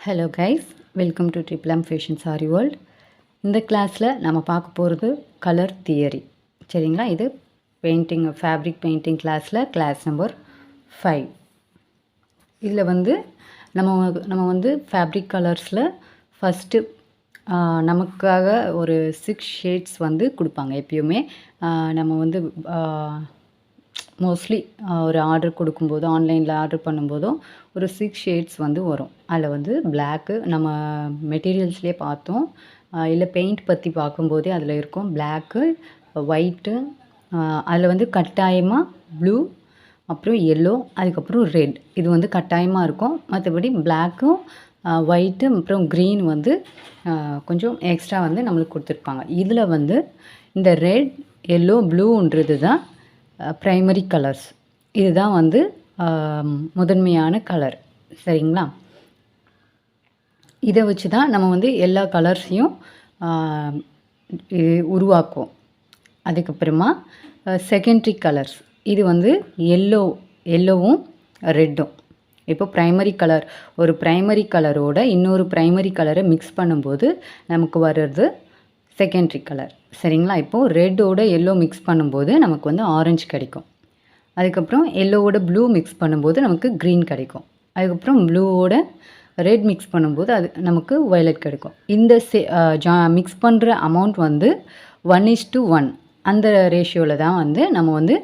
Hello guys welcome to ட்ரிப்ளம் fashion sari world இந்த கிளாஸில் நம்ம பார்க்க போகிறது கலர் தியரி சரிங்களா? இது பெயிண்டிங் ஃபேப்ரிக் பெயிண்டிங் கிளாஸில் கிளாஸ் நம்பர் ஃபைவ் இதில் வந்து நம்ம நம்ம வந்து ஃபேப்ரிக் கலர்ஸில் ஃபஸ்ட்டு நமக்காக ஒரு சிக்ஸ் ஷேட்ஸ் வந்து கொடுப்பாங்க எப்பயுமே. நம்ம வந்து மோஸ்ட்லி ஒரு ஆர்டர் கொடுக்கும்போது ஆன்லைனில் ஆர்டர் பண்ணும்போதும் ஒரு சிக்ஸ் ஷேட்ஸ் வந்து வரும். அதில் வந்து பிளாக்கு நம்ம மெட்டீரியல்ஸ்லேயே பார்த்தோம். இல்லை பெயிண்ட் பற்றி பார்க்கும்போதே அதில் இருக்கும். பிளாக்கு ஒயிட்டு அதில் வந்து கட்டாயமாக ப்ளூ அப்புறம் எல்லோ அதுக்கப்புறம் ரெட் இது வந்து கட்டாயமாக இருக்கும். மற்றபடி பிளாக்கும் ஒயிட்டு அப்புறம் க்ரீன் வந்து கொஞ்சம் எக்ஸ்ட்ரா வந்து நம்மளுக்கு கொடுத்துருப்பாங்க. இதில் வந்து இந்த ரெட் எல்லோ ப்ளூன்றது தான் ப்ரைமரி கலர்ஸ் இதுதான் வந்து முதன்மையான கலர் சரிங்களா? இதை வச்சு தான் நம்ம வந்து எல்லா கலர்ஸையும் உருவாக்குவோம். அதுக்கப்புறமா செகண்ட்ரி கலர்ஸ் இது வந்து எல்லோ எல்லோவும் ரெட்டும். இப்போ ப்ரைமரி கலர் ஒரு ப்ரைமரி கலரோட இன்னொரு ப்ரைமரி கலரை மிக்ஸ் பண்ணும்போது நமக்கு வர்றது செகண்ட்ரி கலர் சரிங்களா? இப்போது ரெட்டோட எல்லோ மிக்ஸ் பண்ணும்போது நமக்கு வந்து ஆரஞ்சு கிடைக்கும். அதுக்கப்புறம் எல்லோவோட ப்ளூ மிக்ஸ் பண்ணும்போது நமக்கு க்ரீன் கிடைக்கும். அதுக்கப்புறம் ப்ளூவோட ரெட் மிக்ஸ் பண்ணும்போது அது நமக்கு வயலட் கிடைக்கும். இந்த சே ஜா மிக்ஸ் பண்ணுற அமௌண்ட் வந்து ஒன் இஸ் டு ஒன் அந்த ரேஷியோவில் தான் வந்து நம்ம வந்து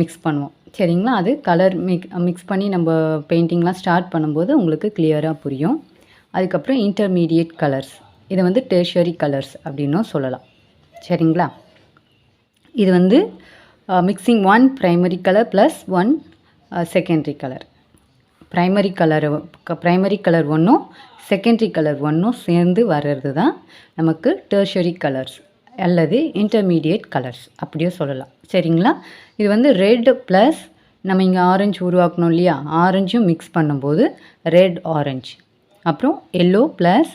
மிக்ஸ் பண்ணுவோம். சரிங்களா? அது கலர் மிக் மிக்ஸ் பண்ணி நம்ம பெயிண்டிங்லாம் ஸ்டார்ட் பண்ணும்போது உங்களுக்கு கிளியராக புரியும். அதுக்கப்புறம் இன்டர்மீடியட் கலர்ஸ் இதை வந்து டெர்ஷரி கலர்ஸ் அப்படின்னும் சொல்லலாம். சரிங்களா? இது வந்து mixing one primary colour plus one secondary colour primary colour primary colour ஒன்றும் செகண்டரி கலர் ஒன்றும் சேர்ந்து வர்றது தான் நமக்கு டெர்ஷரி கலர்ஸ் அல்லது இன்டர்மீடியட் கலர்ஸ் அப்படியே சொல்லலாம். சரிங்களா? இது வந்து ரெட் ப்ளஸ் நம்ம இங்கே ஆரஞ்சு உருவாக்கணும் இல்லையா? ஆரஞ்சும் மிக்ஸ் பண்ணும்போது ரெட் ஆரஞ்சு அப்புறம் எல்லோ ப்ளஸ்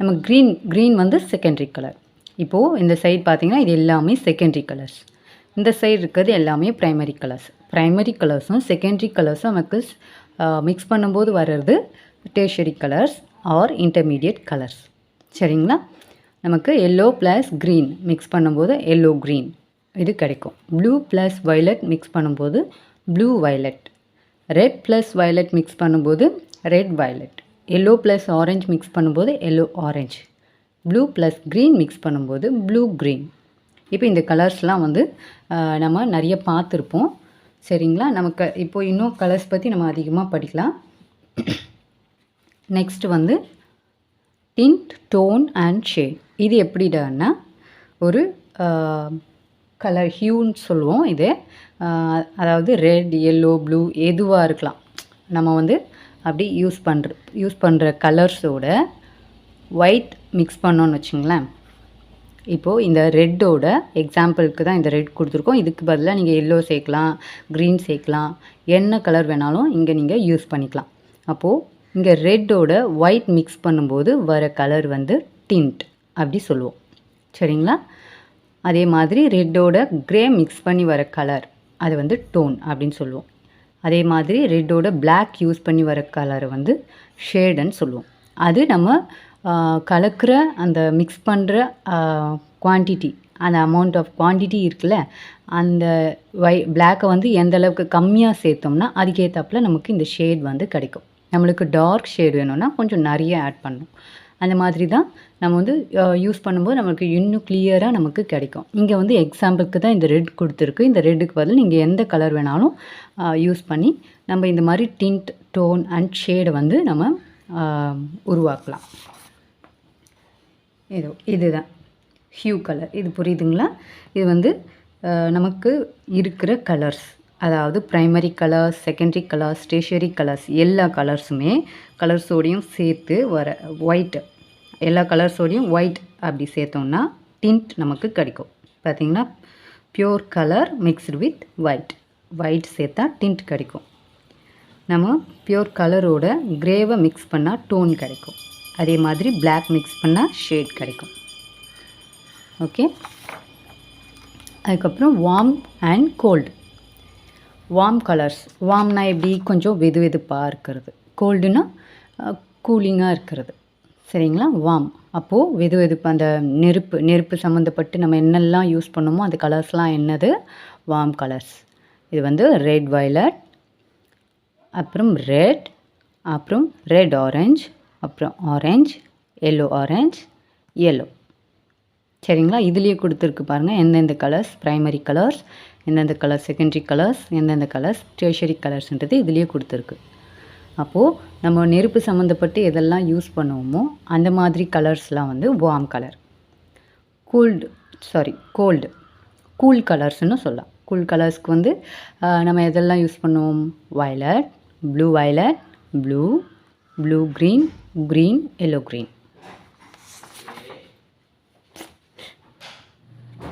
நம்ம க்ரீன் க்ரீன் வந்து செகண்டரி கலர் இப்போது இந்த சைடு பார்த்திங்கன்னா இது எல்லாமே செகண்டரி கலர்ஸ் இந்த சைடு இருக்கிறது எல்லாமே ப்ரைமரி கலர்ஸ் ப்ரைமரி கலர்ஸும் செகண்டரி கலர்ஸும் நமக்கு மிக்ஸ் பண்ணும்போது வர்றது tertiary colours or intermediate colours சரிங்களா? நமக்கு எல்லோ ப்ளஸ் க்ரீன் மிக்ஸ் பண்ணும்போது எல்லோ க்ரீன் இது கிடைக்கும். ப்ளூ ப்ளஸ் வயலட் மிக்ஸ் பண்ணும்போது blue violet red plus violet mix பண்ணும்போது red violet yellow plus orange mix பண்ணும்போது yellow orange blue plus green mix பண்ணும்போது blue green இப்போ இந்த கலர்ஸ்லாம் வந்து நம்ம நிறைய பார்த்துருப்போம். சரிங்களா? நமக்கு இப்போது இன்னும் கலர்ஸ் பற்றி நம்ம அதிகமாக படிக்கலாம். நெக்ஸ்ட் வந்து டிண்ட் டோன் அண்ட் ஷேட் இது எப்படிடான்னா ஒரு கலர் ஹியூன்னு சொல்லுவோம் இது. அதாவது ரெட் எல்லோ ப்ளூ எதுவாக இருக்கலாம். நம்ம வந்து அப்படி யூஸ் பண்ணுற யூஸ் பண்ணுற கலர்ஸோட ஒயிட் மிக்ஸ் பண்ணோன்னு வச்சுங்களேன். இப்போது இந்த ரெட்டோட எக்ஸாம்பிளுக்கு தான் இந்த ரெட் கொடுத்துருக்கோம். இதுக்கு பதிலாக நீங்கள் எல்லோ சேர்க்கலாம் க்ரீன் சேர்க்கலாம் என்ன கலர் வேணாலும் இங்கே நீங்கள் யூஸ் பண்ணிக்கலாம். அப்போது இங்கே ரெட்டோட ஒயிட் மிக்ஸ் பண்ணும்போது வர கலர் வந்து டிண்ட் அப்படி சொல்லுவோம். சரிங்களா? அதே மாதிரி ரெட்டோட க்ரே மிக்ஸ் பண்ணி வர கலர் அது வந்து டோன் அப்படின்னு சொல்லுவோம். அதே மாதிரி ரெட்டோட பிளாக் யூஸ் பண்ணி வர கலரை வந்து ஷேடுன்னு சொல்லுவோம். அது நம்ம கலக்கிற அந்த மிக்ஸ் பண்ணுற குவான்டிட்டி அந்த அமௌண்ட் ஆஃப் குவான்டிட்டி இருக்குல்ல அந்த ஒய் பிளாக்கை வந்து எந்த அளவுக்கு கம்மியாக சேர்த்தோம்னா அதுக்கேற்றாப்புல நமக்கு இந்த ஷேட் வந்து கிடைக்கும். நம்மளுக்கு டார்க் ஷேட் வேணும்னா கொஞ்சம் நிறைய ஆட் பண்ணணும். அந்த மாதிரி தான் நம்ம வந்து யூஸ் பண்ணும்போது நமக்கு இன்னும் கிளியராக நமக்கு கிடைக்கும். இங்கே வந்து எக்ஸாம்பிளுக்கு தான் இந்த ரெட் கொடுத்துருக்கு. இந்த ரெட்டுக்கு பதில் நீங்கள் எந்த கலர் வேணாலும் யூஸ் பண்ணி நம்ம இந்த மாதிரி டிண்ட் டோன் அண்ட் ஷேடை வந்து நம்ம உருவாக்கலாம். இது இதுதான். ஹியூ கலர் இது புரியுதுங்களா? இது வந்து நமக்கு இருக்கிற கலர்ஸ் அதாவது primary colours secondary colours stationary colours எல்லா கலர்ஸுமே கலர்ஸோடையும் சேர்த்து வர ஒயிட் எல்லா கலர்ஸோடையும் ஒயிட் அப்படி சேர்த்தோம்னா டிண்ட் நமக்கு கிடைக்கும். பார்த்தீங்கன்னா pure colour mixed with white white சேர்த்தா டிண்ட் கிடைக்கும். நம்ம ப்யூர் கலரோட கிரேவை மிக்ஸ் பண்ணால் டோன் கிடைக்கும். அதே மாதிரி பிளாக் மிக்ஸ் பண்ணால் ஷேட் கிடைக்கும். ஓகே அதுக்கப்புறம் warm and cold warm colours வார்ம்னா எப்படி? கொஞ்சம் வெது வெதுப்பாக இருக்கிறது. கோல்டுனா கூலிங்காக இருக்கிறது. சரிங்களா? வார்ம் அப்போது வெது வெதுப்பு அந்த நெருப்பு நெருப்பு சம்மந்தப்பட்டு நம்ம என்னெல்லாம் யூஸ் பண்ணோமோ அந்த கலர்ஸ்லாம் என்னது? வார்ம் கலர்ஸ் இது வந்து ரெட் வயலட் அப்புறம் ரெட் அப்புறம் ரெட் ஆரஞ்ச் அப்புறம் ஆரஞ்சு எல்லோ ஆரஞ்ச் எல்லோ சரிங்களா? இதுலேயே கொடுத்துருக்கு பாருங்கள் எந்தெந்த கலர்ஸ் ப்ரைமரி கலர்ஸ் எந்தெந்த கலர்ஸ் செகண்டரி கலர்ஸ் எந்தெந்த கலர்ஸ் டெர்ஷரி கலர்ஸ்ன்றது இதுலேயே கொடுத்துருக்கு. அப்போது நம்ம நெருப்பு சம்மந்தப்பட்டு எதெல்லாம் யூஸ் பண்ணுவோமோ அந்த மாதிரி கலர்ஸ்லாம் வந்து warm colour cooled sorry cold cool கலர்ஸ்னு சொல்லலாம். கூல் கலர்ஸ்க்கு வந்து நம்ம எதெல்லாம் யூஸ் பண்ணுவோம்? Violet blue violet blue blue green green yellow green.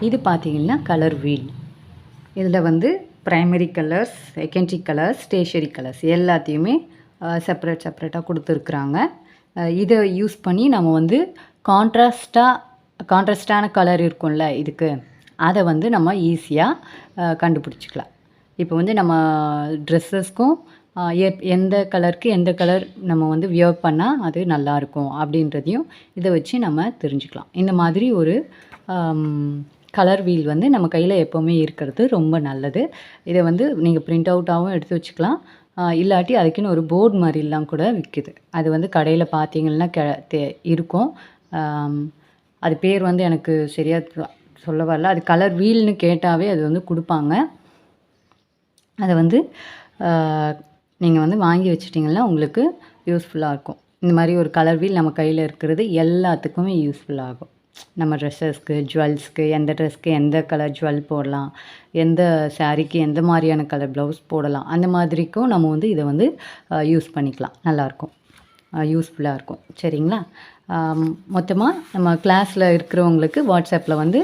இது பார்த்தீங்கன்னா கலர் வீல் இதில் வந்து primary colours secondary colours stationary colours எல்லாத்தையுமே செப்பரேட் செப்பரேட்டாக கொடுத்துருக்குறாங்க. இதை யூஸ் பண்ணி நம்ம வந்து கான்ட்ராஸ்டாக கான்ட்ராஸ்டான கலர் இருக்கும்ல இதுக்கு அதை வந்து நம்ம ஈஸியாக கண்டுபிடிச்சிக்கலாம். இப்போ வந்து நம்ம ட்ரெஸ்ஸஸ்க்கும் எந்த கலருக்கு எந்த கலர் நம்ம வந்து வியர் பண்ணால் அது நல்லாயிருக்கும் அப்படின்றதையும் இதை வச்சு நம்ம தெரிஞ்சுக்கலாம். இந்த மாதிரி ஒரு கலர் வீல் வந்து நம்ம கையில் எப்போவுமே இருக்கிறது ரொம்ப நல்லது. இதை வந்து நீங்கள் பிரிண்ட் அவுட்டாகவும் எடுத்து வச்சுக்கலாம். இல்லாட்டி அதுக்குன்னு ஒரு போர்டு மாதிரிலாம் கூட விற்கிது அது வந்து கடையில் பார்த்தீங்கன்னா கெ தே- இருக்கும். அது பேர் வந்து எனக்கு சரியாக சொல்ல வரல. அது கலர் வீல்னு கேட்டாவே அது வந்து கொடுப்பாங்க. அதை வந்து நீங்கள் வந்து வாங்கி வச்சிட்டிங்கன்னா உங்களுக்கு யூஸ்ஃபுல்லாக இருக்கும். இந்த மாதிரி ஒரு கலர் வீல் நம்ம கையில் இருக்கிறது எல்லாத்துக்குமே யூஸ்ஃபுல்லாகும் நம்ம ட்ரெஸ்ஸஸ்க்கு ஜுவல்ஸ்க்கு எந்த ட்ரெஸ்க்கு எந்த கலர் ஜுவல் போடலாம் எந்த சாரீக்கு எந்த மாதிரியான கலர் ப்ளவுஸ் போடலாம் அந்த மாதிரிக்கும் நம்ம வந்து இதை வந்து யூஸ் பண்ணிக்கலாம். நல்லாயிருக்கும் யூஸ்ஃபுல்லாக இருக்கும். சரிங்களா? மொத்தமாக நம்ம கிளாஸில் இருக்கிறவங்களுக்கு வாட்ஸ்அப்பில் வந்து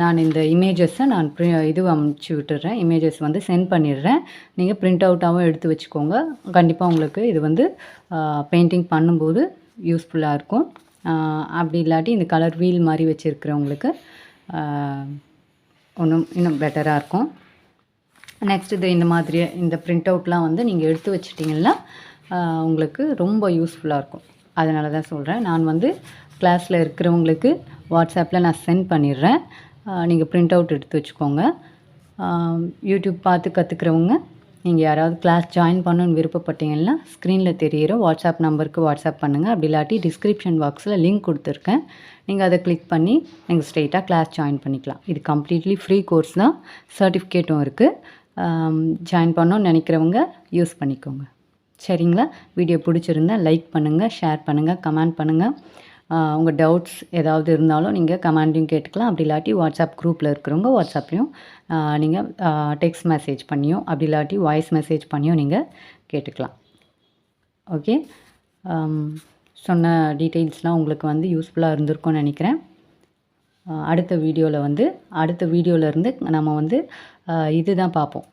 நான் இந்த இமேஜஸை நான் ப்ரி இது அமுச்சு விட்டுறேன். இமேஜஸ் வந்து சென்ட் பண்ணிடுறேன். நீங்கள் பிரிண்ட் அவுட்டாகவும் எடுத்து வச்சுக்கோங்க. கண்டிப்பாக உங்களுக்கு இது வந்து பெயிண்டிங் பண்ணும்போது யூஸ்ஃபுல்லாக இருக்கும். அப்படி இல்லாட்டி இந்த கலர் வீல் மாதிரி வச்சுருக்கிறவங்களுக்கு ஒன்றும் இன்னும் பெட்டராக இருக்கும். நெக்ஸ்ட் இது இந்த மாதிரி இந்த பிரிண்ட் அவுட்லாம் வந்து நீங்கள் எடுத்து வச்சிட்டிங்கன்னா உங்களுக்கு ரொம்ப யூஸ்ஃபுல்லாக இருக்கும். அதனால தான் சொல்கிறேன் நான் வந்து கிளாஸில் இருக்கிறவங்களுக்கு வாட்ஸ்அப்பில் நான் சென்ட் பண்ணிடுறேன். நீங்கள் பிரிண்ட் அவுட் எடுத்து வச்சுக்கோங்க. யூடியூப் பார்த்து கற்றுக்கிறவங்க நீங்கள் யாராவது கிளாஸ் ஜாயின் பண்ணணும்னு விருப்பப்பட்டீங்கன்னா ஸ்க்ரீனில் தெரியிற வாட்ஸ்அப் நம்பருக்கு வாட்ஸ்அப் பண்ணுங்கள் அப்படி இல்லாட்டி டிஸ்கிரிப்ஷன் பாக்ஸில் லிங்க் கொடுத்துருக்கேன். நீங்கள் அதை கிளிக் பண்ணி நீங்கள் ஸ்ட்ரெயிட்டாக கிளாஸ் ஜாயின் பண்ணிக்கலாம். இது கம்ப்ளீட்லி ஃப்ரீ கோர்ஸ் தான். சர்டிஃபிகேட்டும் இருக்குது ஜாயின் பண்ணணும்னு நினைக்கிறவங்க யூஸ் பண்ணிக்கோங்க. சரிங்களா? வீடியோ பிடிச்சிருந்தா லைக் பண்ணுங்கள் ஷேர் பண்ணுங்கள் கமெண்ட் பண்ணுங்கள் உங்கள் டவுட்ஸ் ஏதாவது இருந்தாலும் நீங்கள் கமெண்ட்டையும் கேட்டுக்கலாம். அப்படி இல்லாட்டி வாட்ஸ்அப் குரூப்பில் இருக்கிறவங்க வாட்ஸ்அப்லேயும் நீங்கள் டெக்ஸ்ட் மெசேஜ் பண்ணியும் அப்படி இல்லாட்டி வாய்ஸ் மெசேஜ் பண்ணியும் நீங்கள் கேட்டுக்கலாம். ஓகே சொன்ன டீட்டெயில்ஸ்லாம் உங்களுக்கு வந்து யூஸ்ஃபுல்லாக இருந்திருக்கும்னு நினைக்கிறேன். அடுத்த வீடியோவில் வந்து அடுத்த வீடியோவிலேருந்து நம்ம வந்து இது தான் பார்ப்போம்.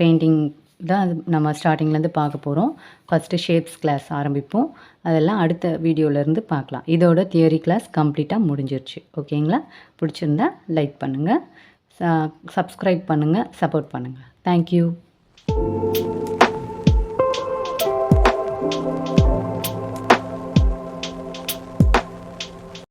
பெயிண்டிங் தான் அது நம்ம ஸ்டார்டிங்லேருந்து பார்க்க போகிறோம் ஃபஸ்ட்டு ஷேப்ஸ் கிளாஸ் ஆரம்பிப்போம். அதெல்லாம் அடுத்த வீடியோவிலேருந்து பார்க்கலாம். இதோட தியரி கிளாஸ் கம்ப்ளீட்டாக முடிஞ்சிருச்சு. ஓகேங்களா பிடிச்சிருந்தா லைக் பண்ணுங்கள் சப்ஸ்கிரைப் பண்ணுங்கள் சப்போர்ட் பண்ணுங்கள் தேங்க்யூ